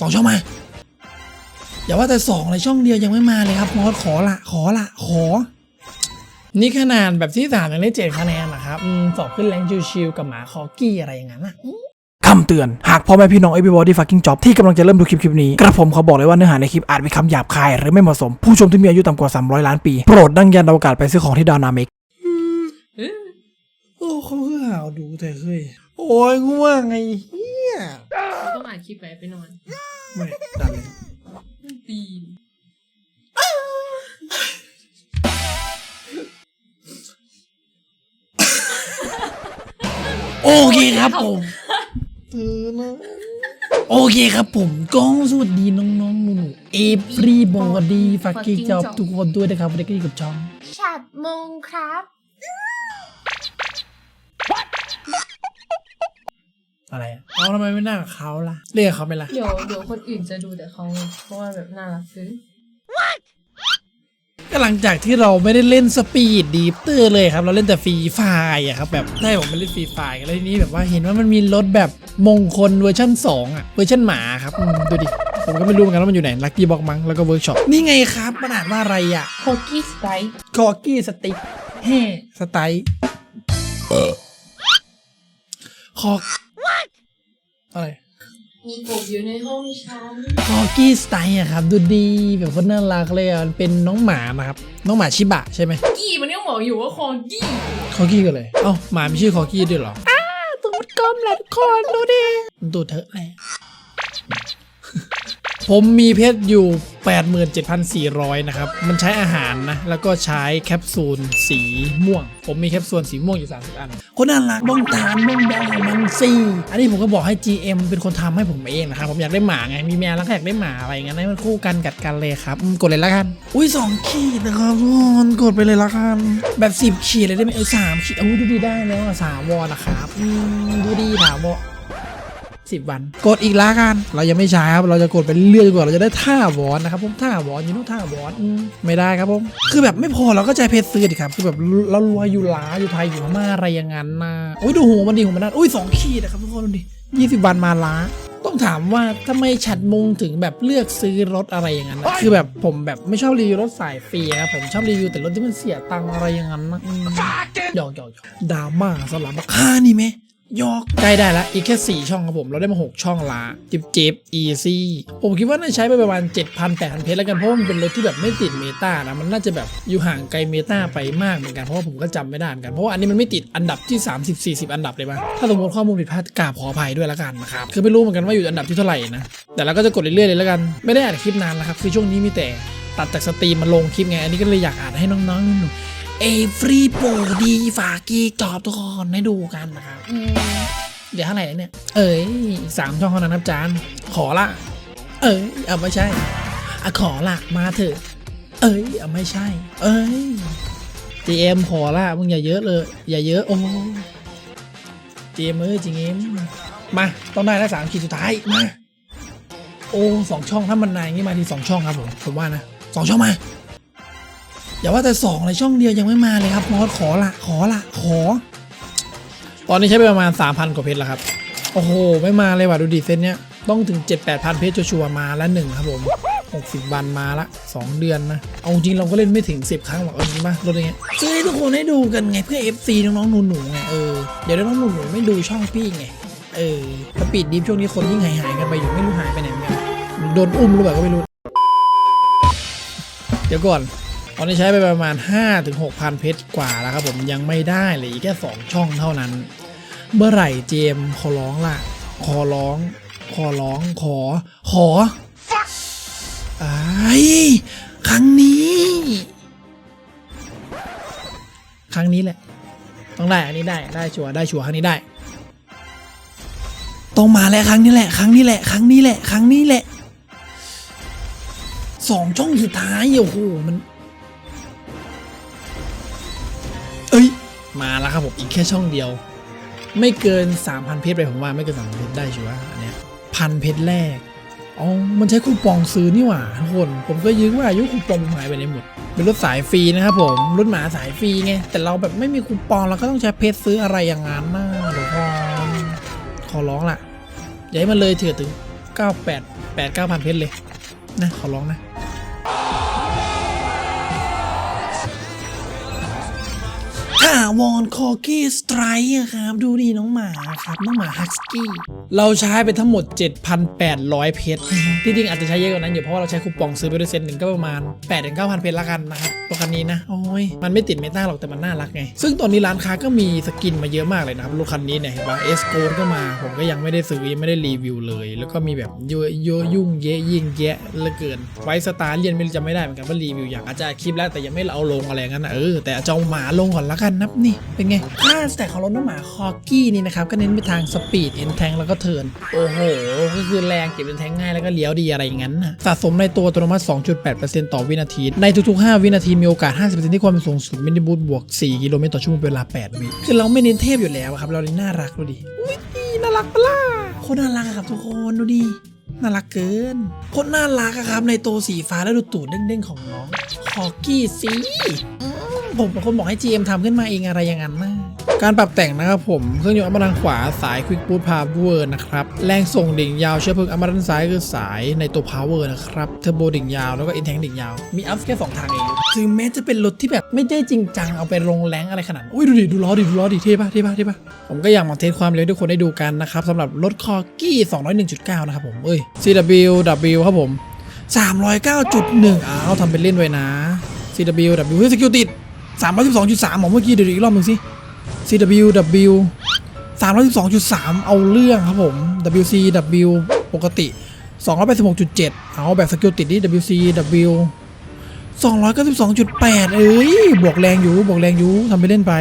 สองช่องมา อย่าว่าแต่สองเลยช่องเดียวยังไม่มาเลยครับมอสขอละขอละขอ นี่ขนาดแบบที่สามยังได้เจ็ดคะแนนนะครับอืมสอบขึ้นแรงชิวๆกับหมาคอกี้อะไรอย่างนั้นอะคำเตือน หากพ่อแม่พี่น้อง everybody fucking job ที่กำลังจะเริ่มดูคลิปคลิปนี้ กระผมขอบอกเลยว่าเนื้อหาในคลิปอาจมีคำหยาบคาย หรือไม่เหมาะสม ผู้ชมที่มีอายุต่ำกว่า 300 ล้านปี โปรดดังยันอวกาศไปซื้อของที่ดาวนาเมกโอ้เขาคือหาวดูแต่เฮ้ยโอ้ยง่วงไงเฮียต้องอ่านคลิปไปไปนอน ไม่ดันเลยตีโอเคครับผมเธอนะโอเคครับผมก็สวัสดีน้องๆหนูๆ everybody fucking job ทุกคนด้วยนะครับวันนี้ก็อยู่กับช่องฉัดมงครับ อะไรอะเอาทำไมไม่นั่งกับเขาล่ะ เรียกเขาไปละเดี๋ยวเดี๋ยวคนอื่นจะดูแต่เขาไงเพราะว่าแบบน่ารักซื้อก็หลังจากที่เราไม่ได้เล่นสปีดดีฟเตอร์เลยครับ เราเล่นแต่ฟรีไฟร์อะครับแบบได้ผมไม่เล่นฟรีไฟร์กันแล้วทีนี้แบบว่าเห็นว่ามันมีรถแบบมงคลเวอร์ชัน2อะเวอร์ชันหมาครับอืมดูดิ ผมก็ไม่รู้เหมือนกันว่ามันอยู่ไหนลักกี้บ็อกมั้งแล้วก็เวิร์กช็อปนี่ไงครับมันอ่านว่าอะไรอะโคกี้สไตล์คอกี้สติ๊กเฮ่สไตล์คอ อะไรมีกบอยู่ในห้องฉันคอกี้สไตล์อะครับ ดูดีแบบคนน่ารักเลยอะเป็นน้องหมานะครับ น้องหมาชิบะใช่ไหมกี้มันยังบอกอยู่ว่าคอกี้คอกี้กันเลยเอ้าหมามีชื่อคอกี้ด้วยเหรออ้าตูดกลมแหละทุกคนดูดิมันตูดเถอะเลย ผมมีเพชรอยู่ 87,400 นะครับ มันใช้อาหารนะ แล้วก็ใช้แคปซูลสีม่วง ผมมีแคปซูลสีม่วงอยู่ 30 อัน คนน่ารักบ้องตาลบ้องแบงของมันสิอันนี้ผมก็บอกให้ GM เป็นคนทำให้ผมเองนะครับ ผมอยากได้หมาไง มีแมวแล้วก็อยากได้หมาอะไรอย่างเงี้ยให้มันคู่กันกัดกันเลยครับอืมกดเลยละกัน อุ้ยสองขีดนะครับทุกคนกดไปเลยละกัน แบบสิบขีดเลยได้ไหมเออสามขีดอู้ดูดีได้แล้วอะสามวอนะครับอืมดูดีถามวอ สิบวัน กดอีกละกัน เรายังไม่ใช้ครับ เราจะกดไปเรื่อยๆจนกว่าเราจะได้ท่าวอนนะครับผมท่าวอนอยู่นู้นท่าวอนอืมไม่ได้ครับผมคือแบบไม่พอเราก็ใจเพชรซื้อดิครับคือแบบเรารวยอยู่ลาอยู่ไทยอยู่พม่าอะไรอย่างนั้นนะโอ้ยดูหูมันดีหูมันนั่นอุ้ยสองขีดนะครับทุกคนดูดิยี่สิบวันมาล้าต้องถามว่าทำไมฉัดมุงถึงแบบเลือกซื้อรถอะไรอย่างนั้นนะคือแบบผมแบบไม่ชอบรีวิวรถสายฟรีครับผมชอบรีวิวแต่รถที่มันเสียตังค์อะไรอย่างนั้นนะอืมหยอกหยอกหยอกดราม่าสลับมาค่านี่ไหมห ยอกใกล้ได้ละอีกแค่ 4 ช่องครับผม เราได้มา 6 ช่องละจิบจิบอีซี่ผมคิดว่าน่าใช้ไปประมาณ 7,000 8,000เพชรแล้วกัน เพราะมันเป็นรถที่แบบไม่ติดเมตานะ มันน่าจะแบบอยู่ห่างไกลเมตาไปมากเหมือนกัน เพราะว่าผมก็จำไม่ได้เหมือนกัน เพราะว่าอันนี้มันไม่ติดอันดับที่ 30 40 อันดับเลยป่ะถ้าสมมติข้อมูลผิดพลาดกราบขออภัยด้วยละกันนะครับคือไม่รู้เหมือนกันว่าอยู่อันดับที่เท่าไหร่นะแต่เราก็จะกดเรื่อยๆเลยละกันไม่ได้อ่านคลิปนานแล้วครับคือช่วงนี้มีแต่ตัดจากสตรีมมาลงคลิปไงอันนี้ก็เลยอยากอ่านให้น้องๆหนุ่มๆ เอฟรีโปรดีฝากกีจอบทุกคนให้ดูกันนะครับอืมเดี๋ยวเท่าไหร่แล้วเนี่ย เอ้ยอีกสามช่องเท่านั้นครับจานขอละ เอ้ยเอาไม่ใช่อะขอละมาเถอะ เอ้ยเอาไม่ใช่ เอ้ย GM ขอละมึงอย่าเยอะเลย อย่าเยอะโอ้ GM เอ้ย GM มาต้องได้แล้วสามขีดสุดท้ายมาโอ้สองช่องถ้ามันนายอย่างงี้มาทีสองช่องครับผมผมว่านะสองช่องมา อย่าว่าแต่สองเลยช่องเดียวยังไม่มาเลยครับมอสขอละขอละขอ ตอนนี้ใช้ไปประมาณ 3,000 กว่าเพชรแล้วครับ โอ้โห ไม่มาเลยว่ะดูดิเซตเนี้ยต้องถึง 7-8,000 เพชรชัวร์มาละหนึ่งครับผม 60 วันมาละ 2 เดือนนะ เอาจริงเราก็เล่นไม่ถึง 10 ครั้งหรอกเอาจริงป่ะรถอย่างเงี้ยซื้อให้ทุกคนให้ดูกันไงเพื่อ FC น้องๆหนูๆไงเออเดี๋ยวน้องๆหนูๆไม่ดูช่องพี่ไงเออสปีดดิฟช่วงนี้คนยิ่งหายหายกันไปอยู่ไม่รู้หายไปไหนเหมือนกันโดนอุ้มหรือเปล่าก็ไม่รู้ เดี๋ยวก่อน ตอนนี้ใช้ไปประมาณ5-6ถึง6,000 เพชรกว่าแล้วครับผมยังไม่ได้เลยอีกแค่ 2 ช่องเท่านั้น เมื่อไหร่เจมขอร้องล่ะ ขอร้อง ขอร้องขอ ขอไอ้ครั้งนี้ ครั้งนี้แหละ ต้องได้อันนี้ได้ได้ชัวร์ได้ชัวร์ครั้งนี้ได้ ต้องมาแล้วครั้งนี้แหละ ครั้งนี้แหละครั้งนี้แหละครั้งนี้แหละสองช่องสุดท้ายโอ้โหมัน มาแล้วครับผมอีกแค่ช่องเดียว ไม่เกิน 3,000 เพชรไปผมว่าไม่เกิน 3,000 เพชรได้ชัวร์อันเนี้ยพันเพชรแรกอ๋อมันใช้คูปองซื้อนี่หว่าทุกคน ผมก็ยึกว่าอายุคูปองหายไปไหนหมด เป็นรถสายฟรีนะครับผมรถหมาสายฟรีไงแต่เราแบบไม่มีคูปองเราก็ต้องใช้เพชรซื้ออะไรอย่างนั้นนะทุกคนขอร้องล่ะอย่าให้มันเลยเถื่อถึงเก้าแปดแปดเก้าพันเพชรเลยนะขอร้องนะ ถาวรคอกี้ส ไตร์ครับดูดิน้องหมาครับน้องหมาฮัสกี้เราใช้ไปทั้งหมด 7,800 เพชรที่จริงอาจจะใช้เยอะกว่านั้นอยู่เพราะว่าเราใช้คูปองซื้อไปด้วยเซตหนึ่งก็ประมาณ8-9,000เพชรละกันนะครับตัวคันนี้นะโอ้ยมันไม่ติดเมตาหรอกแต่มันน่ารักไง ซึ่งตอนนี้ร้านค้าก็มีสกินมาเยอะมากเลยนะครับรถคันนี้เนี่ยเห็นปะเอสโกก็มาผมก็ยังไม่ได้ซื้อยังไม่ได้รีวิวเลย แล้วก็มีแบบเยอะเยอะยุ่งแยะยิ่งแยะเหลือเกินไว้สตาร์เรียนไม่จะไม่ได้เหมือนกันว่ารีวิวอย่างอาจจะคลิปแล้วแต่ยังไม่เอาลงอะไรงั้นนะเออแต่จะเอาหมาลงก่อนละกันนับนี่เป็นไงค่าแของรถน้องหมาคอกี้นี่นะครับ ก็เน้นไปทางสปีดเอ็นแทงแล้วก็เทิร์นโอ้โห ก็คือแรงเก็บเป็นแทงง่ายแล้วก็เลี้ยวดีอะไรอย่างนั้นนะสะสมในตัวอัตโนมัติ 2.8%ต่อวินาที ในทุกๆ 5 วินาทีมีโอกาส 50%ที่ความเป็นสูงสุดมินิบูทบวก 4 กิโลเมตรต่อชั่วโมงเป็นเวลา 8 วิคือเราไม่เน้นเทพอยู่แล้วครับเราเน้นน่ารักดูดิอุ้ยน่ารักปะล่ะโคตรน่ารักอะครับทุกคนดูดิน่ารักเกินโคตรน่ารักอะครับในตัวสีฟ้าแล้วดูตูดเด้งๆของน้องคอกี้สีผมเป็นคนบอกให้ GM ทำขึ้นมาเองอะไรอย่างนั้นนะ การปรับแต่งนะครับผม เครื่องยนต์อัมรังขวาสาย Quick Boot Power นะครับ แรงส่งดิ่งยาวเชื้อเพลิงอัมรังซ้ายคือสายในตัว Power นะครับเทอร์โบดิ่งยาวแล้วก็อินแทงดิ่งยาว มีอัพแค่ 2 ทางเองถึงแม้จะเป็นรถที่แบบไม่ได้จริงจังเอาไปลงแรงอะไรขนาดอุ้ยดูดิดูล้อดิดูล้อดิเท่ปะเท่ปะเท่ปะผมก็อยากมาเทสความเร็วให้ทุกคนได้ดูกันนะครับสำหรับรถคอกี้201.9นะครับผมเอ้ย CW W ครับผม309.1อ้าวทำเป็นเล่นไว้นะ CW W เฮ้ยสกิลติด312.3หมอเมื่อกี้เดี๋ยวอีกรอบหนึ่งสิ CW W 312.3 เอาเรื่องครับผม WC W ปกติ 286.7 เอาแบบสกิลติดนี่ WC W 292.8 เอ้ย บวกแรงอยู่ บวกแรงอยู่ทำไปเล่นไป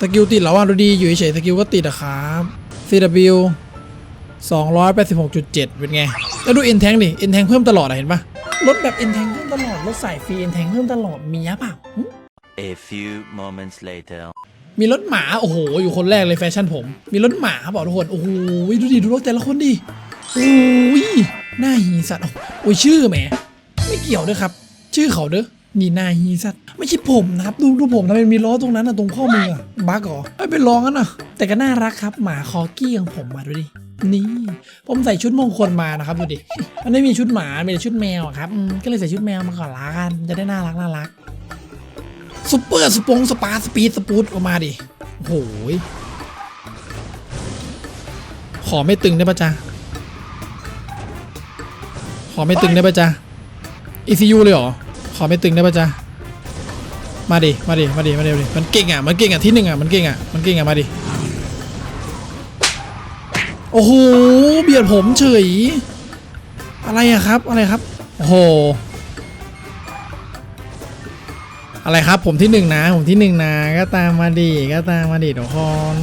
สกิลติดแล้วอะดูดี อยู่เฉยสกิลก็ติดอะครับ CW 286.7 เป็นไง แล้วดู N แทงดิ N แทงเพิ่มตลอดอะเห็นปะรถแบบ N แทงเพิ่มตลอด รถสายฟรี N แทงเพิ่มตลอด มีอะเปล่า A few moments later. มีรถหมา โอ้โห อยู่คนแรกเลยแฟชั่นผม มีรถหมาบอกทุกคน โอ้โห ดูดิ ดูรถแต่ละคนดิโอ้ยหน้าฮีสัตว์โอ้ยชื่อแหม ไม่เกี่ยวด้วยครับ ชื่อเขาเด้อ นี่หน้าฮีสัตว์ไม่ใช่ผมนะครับ ดูดูผมทำไมมีล้อตรงนั้นอะตรงข้อมืออะบั๊กเหรอไม่เป็นล้องั้นอะแต่ก็น่ารักครับหมาคอกี้ของผมมาดูดิ นี่ ผมใส่ชุดมงคลมานะครับดูดิ มันไม่มีชุดหมา มีแต่ชุดแมวครับก็เลยใส่ชุดแมวมาก่อนละกัน จะได้น่ารักน่ารัก ซุปเปอร์สปงสปาสปีดสปูดออกมาดิโอ้โหยขอไม่ตึงได้ปะจ๊ะ ขอไม่ตึงได้ปะจ๊ะ ECU เลยเหรอ ขอไม่ตึงได้ปะจ๊ะ มาดิ มาดิ มาดิ มาดิมาดิ มันเก่งอะ มันเก่งอะที่หนึ่งอะ มันเก่งอะ มันเก่งอะ มาดิ โอ้โห เบียดผมเฉย อะไรอะครับ อะไรครับ โอ้โห อะไรครับผมที่หนึ่งนะ ผมที่หนึ่งนะ ก็ตามมาดิก็ตามมาดิทุกคน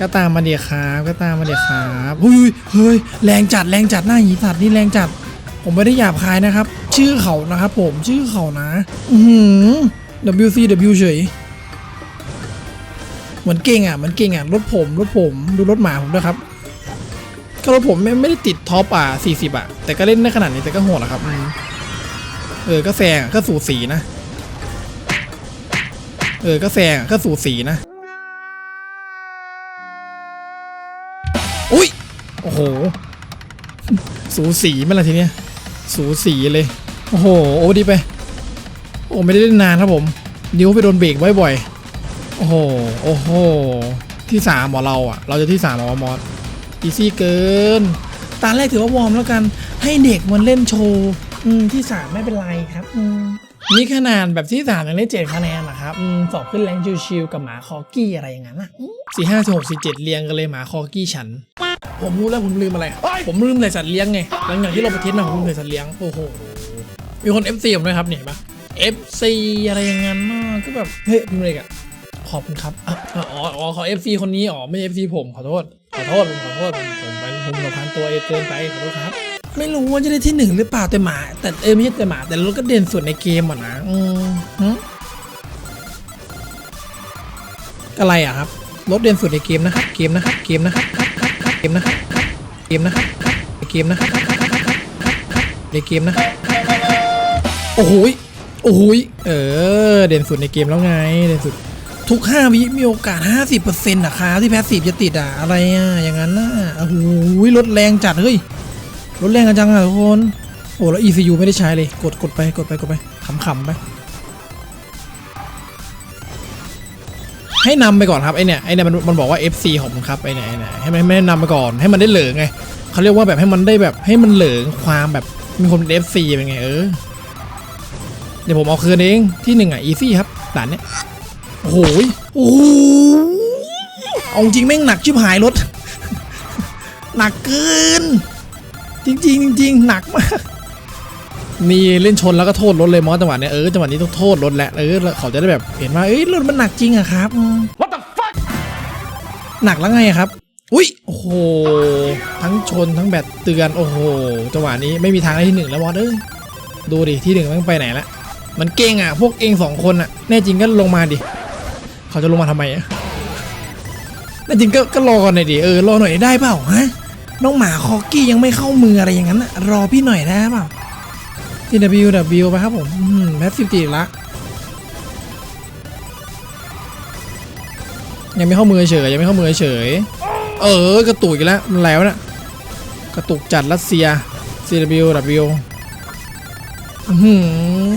ก็ตามมาดิครับก็ตามมาดิครับเฮ้ยเฮ้ยแรงจัดแรงจัดหน้าหีสัตว์นี่แรงจัด ผมไม่ได้หยาบคายนะครับ ชื่อเขานะครับผมชื่อเขานะ อือหือ WCW เฉยเหมือนเก่งอะเหมือนเก่งอะรถผมรถผมดูรถหมาผมด้วยครับก็รถผมไม่ไม่ได้ติดท็อปอะ40อะแต่ก็เล่นได้ขนาดนี้แต่ก็โหดอะครับอืม เออก็แซงก็สูสีนะ เออก็แซงก็สูสีนะ อุ้ย โอ้โห สูสีไหมล่ะทีเนี้ย สูสีเลย โอ้โห โอ้ดีไป โอ้ไม่ได้เล่นนานครับผม นิ้วไปโดนเบรกบ่อยๆ โอ้โห โอ้โห ที่สามหมอเราอะ เราจะที่สามหมอมอสอีซี่เกิน ตาแรกถือว่าวอร์มแล้วกัน ให้เด็กมันเล่นโชว์ อืมที่สามไม่เป็นไรครับอืมนี่ขนาดแบบที่สามยังได้เจ็ดคะแนนนะครับอืมสอบขึ้นแรงชิวๆกับหมาคอกี้อะไรอย่างนั้นอะสี่ห้าสี่หกสี่เจ็ดเรียงกันเลยหมาคอกี้ฉัน ผมรู้แล้วผมลืมอะไร ผมลืมใส่สัตว์เลี้ยงไงหลังจากที่เราไปเทสมาผมลืมใส่สัตว์เลี้ยงโอ้โหมีคน FC ผมด้วยครับนี่เห็นปะ FC อะไรอย่างนั้นน่ะก็แบบเฮ้ยพิมพ์อะไรกันขอบคุณครับอะอ๋ออ๋อขอ FC คนนี้อ๋อไม่ใช่ FC ผมขอโทษขอโทษผมขอโทษผมผมไปผมกับพันตัวเองเกินไปขอโทษครับ ไม่รู้ว่าจะได้ที่หนึ่งหรือเปล่าแต่หมา แต่เออไม่ใช่แต่หมา แต่รถก็เด่นสุดในเกมอะนะอืมอะไรอะครับรถเด่นสุดในเกมนะครับ เกมนะครับ เกมนะครับครับครับครับเกมนะครับครับเกมนะครับครับเกมนะครับครับครับครับครับครับครับในเกมนะครับครับครับครับโอ้โหโอ้โหเออ เด่นสุดในเกมแล้วไง เด่นสุดทุก 5 วิมีโอกาส 50%อะครับที่แพสซีฟจะติดอะอะไรอะอย่างนั้นน่ะโอ้โหรถแรงจัดเฮ้ย รถแรงกันจังอะทุกคน โอ้แล้ว ECU ไม่ได้ใช้เลย กดกดไปกดไปกดไปขำๆไป ให้นำไปก่อนครับไอเนี่ยไอเนี่ยมันมันบอกว่า FC ของมันครับไอเนี่ยไอเนี่ยให้มันไม่ได้นำไปก่อนให้มันได้เหลืองไงเขาเรียกว่าแบบให้มันได้แบบให้มันเหลืองความแบบมีคนเป็น FC เป็นไงเออเดี๋ยวผมเอาคืนเองที่หนึ่งอะ easy ครับด่านเนี้ยโอ้โหยโอ้โหเอาจริงแม่งหนักชิบหายรถ หนักเกิน จริงๆจริงๆหนักมากนี่เล่นชนแล้วก็โทษรถเลยมอสจังหวะเนี้ยเออจังหวะนี้ต้องโทษรถแหละเออแล้วเขาจะได้แบบเห็นว่าเอ้ยรถมันหนักจริงอะครับ What the fuck หนักแล้วไงอะครับ อุ้ยโอ้โหทั้งชนทั้งแบตเตือนโอ้โหจังหวะนี้ไม่มีทางได้ที่หนึ่งแล้วมอสเอ้ยดูดิที่หนึ่งมันไปไหนละมันเก่งอะพวกเองสองคนอะแน่จริงก็ลงมาดิเขาจะลงมาทำไมอะแน่จริงก็ก็รอก่อนหน่อยดิเออรอหน่อยได้เปล่าฮะ น้องหมาคอกกี้ยังไม่เข้ามืออะไรอย่างนั้นอะรอพี่หน่อยได้เปล่าที่ WW ไปครับผมแพสซีฟตีละยังไม่เข้ามือเฉยยังไม่เข้ามือเฉย เออกระตุกอีกแล้วมันแล้วนะกระตุกจัดรัสเซีย CWW อื้อหือ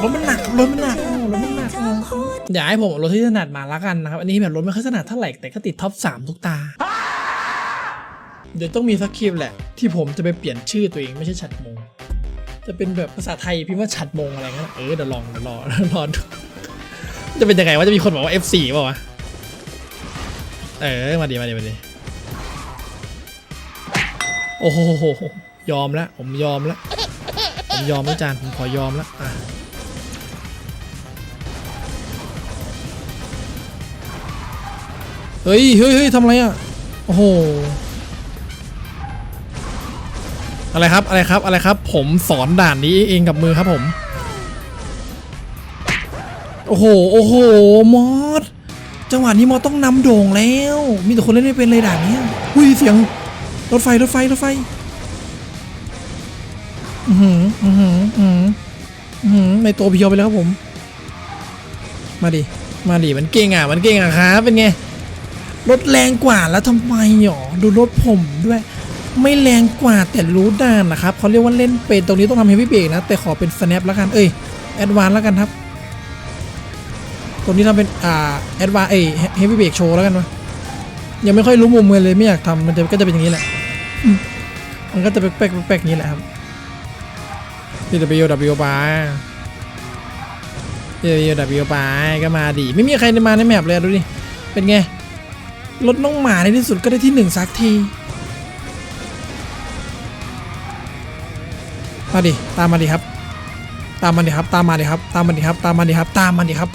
รถมันหนักรถมันหนักรถมันหนักอ้าวอย่าให้ผมรถที่ถนัดมาละกันนะครับ อันนี้แบบรถไม่ค่อยถนัดเท่าไหร่แต่ก็ติดท็อป 3 ทุกตา เดี๋ยวต้องมีสักคลิปแหละ ที่ผมจะไปเปลี่ยนชื่อตัวเองไม่ใช่ฉัดมง จะเป็นแบบภาษาไทยพิมพ์ว่าฉัดมงอะไรเงี้ยเออเดี๋ยวลองเดี๋ยวรอรอดูจะเป็นยังไงว่าจะมีคนบอกว่า F4 เปล่าวะเออมาดีมาดีมาดีโอ้โหยอมแล้วผมยอมแล้วผมยอมแล้วจานผมขอยอมแล้วอะเฮ้ยเฮ้ยเฮ้ยทำอะไรอะ โอ้โห อะไรครับอะไรครับอะไรครับ ผมสอนด่านนี้เองกับมือครับผม โอ้โหโอ้โหมอสจังหวะนี้มอสต้องนำโด่งแล้ว มีแต่คนเล่นไม่เป็นเลยด่านนี้อุ้ยเสียงรถไฟรถไฟรถไฟอือหืออือหืออือหืออื้อหือในตัวเพียวไปแล้วครับผม มาดิมาดิมันเก่งอะมันเก่งอะครับเป็นไงรถแรงกว่าแล้วทำไมหรอดูรถผมด้วย ไม่แรงกว่าแต่รู้ด่านนะครับเขาเรียกว่าเล่นเป็นตรงนี้ต้องทำเฮฟวี่เบรกนะ แต่ขอเป็น snap แล้วกัน เอ้ยแอดวานแล้วกันครับ ตรงนี้ทำเป็นอ่าแอดวานเอ้ยเฮฟวี่เบรกโชว์แล้วกันวะยังไม่ค่อยรู้มุมมือเลยไม่อยากทำมันจะก็จะเป็นอย่างนี้แหละมันก็จะแป๊กๆแป๊กๆนี้แหละครับ W W ไป W W ไปก็มาดี ไม่มีใครมาในแมปเลยดูดิ เป็นไง รถน้องหมาในที่สุดก็ได้ที่หนึ่งสักที มาดิตามมาดิครับ ตามมาดิครับ ตามมาดิครับ ตามมาดิครับ ตามมาดิครับ ตามมาดิครับ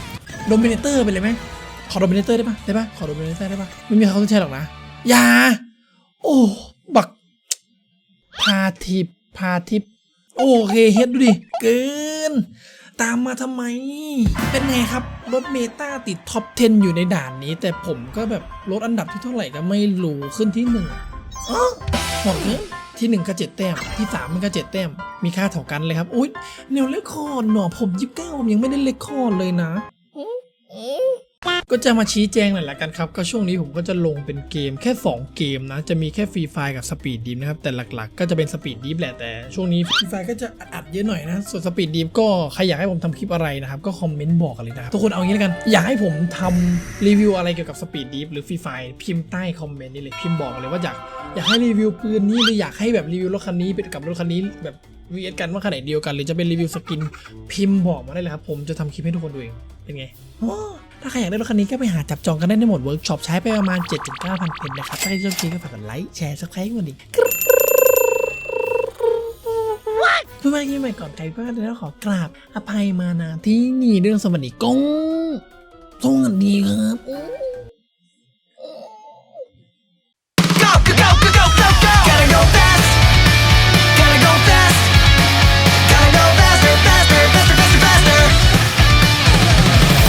โดมิเนเตอร์ไปเลยไหมขอโดมิเนเตอร์ได้ปะได้ปะขอโดมิเนเตอร์ได้ปะไม่มีเขาต้องใช้หรอกนะอย่าโอ้ บัก พาทิปพาทิปโอเคเฮ็ดดูดิ เกิน ตามมาทำไม เป็นไงครับ รถเมตาติดท็อป 10 อยู่ในด่านนี้ แต่ผมก็แบบรถอันดับที่เท่าไหร่ก็ไม่รู้ขึ้นที่หนึ่งอ๋อหมดเลย ที่หนึ่งก็เจ็ดแต้ม ที่สามมันก็เจ็ดแต้ม มีค่าเท่ากันเลยครับ อุ้ยแนวเลคคอร์ดหนอผมยิบเก้าผมยังไม่ได้เลคคอร์ดเลยนะ ก็จะมาชี้แจงหน่อยละกันครับ ก็ช่วงนี้ผมก็จะลงเป็นเกมแค่ 2 เกมนะ จะมีแค่ฟรีไฟกับสปีดดีมนะครับ แต่หลักๆ ก็จะเป็นสปีดดีฟแหละ แต่ช่วงนี้ฟรีไฟก็จะอัดเยอะหน่อยนะ ส่วนสปีดดีฟก็ใครอยากให้ผมทำคลิปอะไรนะครับ ก็คอมเมนต์บอกกันเลยนะครับ ทุกคนเอางี้แล้วกัน อยากให้ผมทำรีวิวอะไรเกี่ยวกับสปีดดีฟหรือฟรีไฟพิมพ์ใต้คอมเมนต์นี่เลย พิมพ์บอกเลยว่าอยากอยากให้รีวิวปืนนี้หรืออยากให้แบบรีวิวรถคันนี้เป็นกับรถคันนี้แบบ VS กันว่าขนาดเดียวกันหรือจะเป็นรีวิวสกินพิมพ์บอกมาได้เลยครับผมจะทำคลิปให้ทุกคนดูเองเป็นไง ถ้าใครอยากได้รถคันนี้ก็ไปหาจับจองกันได้ในหมดเวิร์กช็อปใช้ไปประมาณ 7-9พันเพนนะครับ ถ้าใครชอบคลิปก็ฝากกดไลค์แชร์ซับสไครต์กันดีเพื่อนๆที่ใหม่ก่อนใครพลาดแล้วขอกราบอภัยมานาที่นี่เรื่องสวัสดีกงสวัสดีครับ